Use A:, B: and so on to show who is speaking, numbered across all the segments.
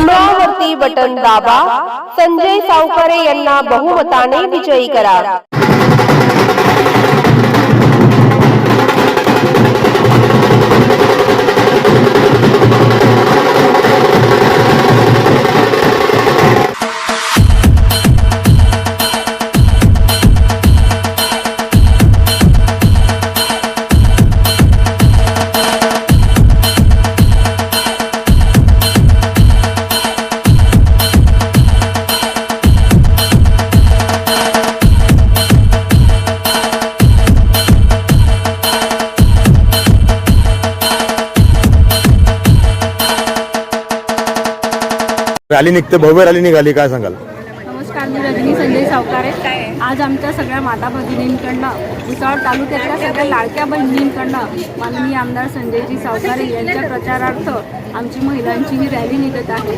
A: थांबण्यावरती button दाबा. संजय सावकारे यांना बहुमताने विजयी करा.
B: रॅली निघते भव्य रॅली निघाली काय सांगाल?
C: नमस्कार मी रजनी संजय सावकारे. आज आमच्या सगळ्या माता भगिनींकडनं भुसावळ तालुक्यातल्या सगळ्या लाडक्या बहिणींकडनं माननीय आमदार संजयजी सावकारे यांच्या प्रचारार्थ आमची महिलांची ही रॅली निघत आहे.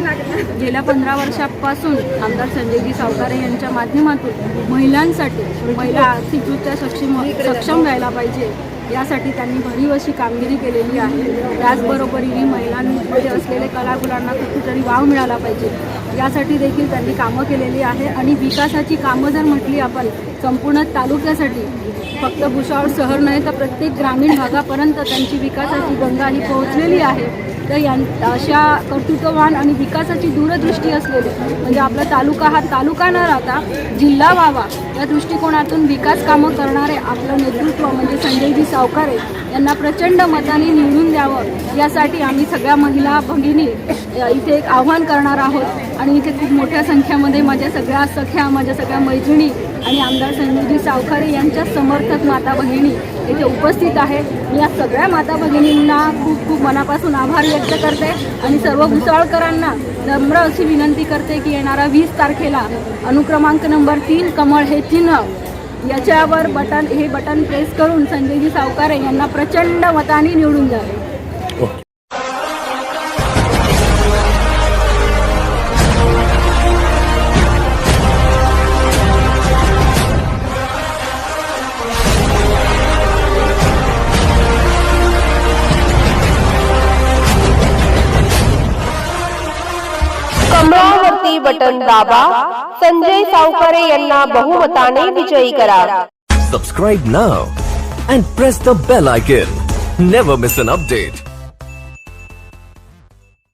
C: गेल्या पंधरा वर्षापासून आमदार संजयजी सावकारे यांच्या माध्यमातून महिलांसाठी महिला आर्थिकदृष्ट्या सक्षम सक्षम व्हायला पाहिजे. यासाठी त्यांनी भरीव अशी कामगिरी केलेली आहे. त्याचबरोबरीने महिलांमध्ये असलेले कलागुणांना कुठेतरी वाव मिळाला पाहिजे. यासाठी देखील त्यांनी कामं केलेली आहे. आणि विकासाची कामं जर म्हटली आपण संपूर्ण तालुक्यासाठी फक्त भुसावळ शहर नाही तर प्रत्येक ग्रामीण भागापर्यंत त्यांची विकासाची गंगा ही पोहोचलेली आहे. तर यां अशा कर्तृत्ववान आणि विकासाची दूरदृष्टी असलेली म्हणजे आपला तालुका हा तालुका न राहता जिल्हा व्हावा या दृष्टिकोनातून विकास कामं करणारे आपलं नेतृत्व म्हणजे संजयजी सावकारे यांना प्रचंड मताने निवडून द्यावं यासाठी आम्ही सगळ्या महिला भगिनी इथे एक आव्हान करणार आहोत. आणि इथे खूप मोठ्या संख्येमध्ये माझ्या सगळ्या सख्या माझ्या सगळ्या मैत्रिणी आणि आमदार संजयजी सावकारे यांच्या समर्थक माता भगिनी इथे उपस्थित आहे या सगळ्या माता भगिनींना खूप खूप मनापासून आभार व्यक्त करते आणि सर्व भुसाळकरांना नम्र अशी विनंती करते की येणारा वीस तारखेला अनुक्रमांक नंबर तीन कमळ हे चिन्ह याच्यावर बटन हे बटन प्रेस करून संजयजी सावकारे यांना प्रचंड मताने निवडून
A: जावे बटन दाबा संजय सावकारे यांना बहुमताने विजयी करा
D: subscribe now and press the bell icon never miss an update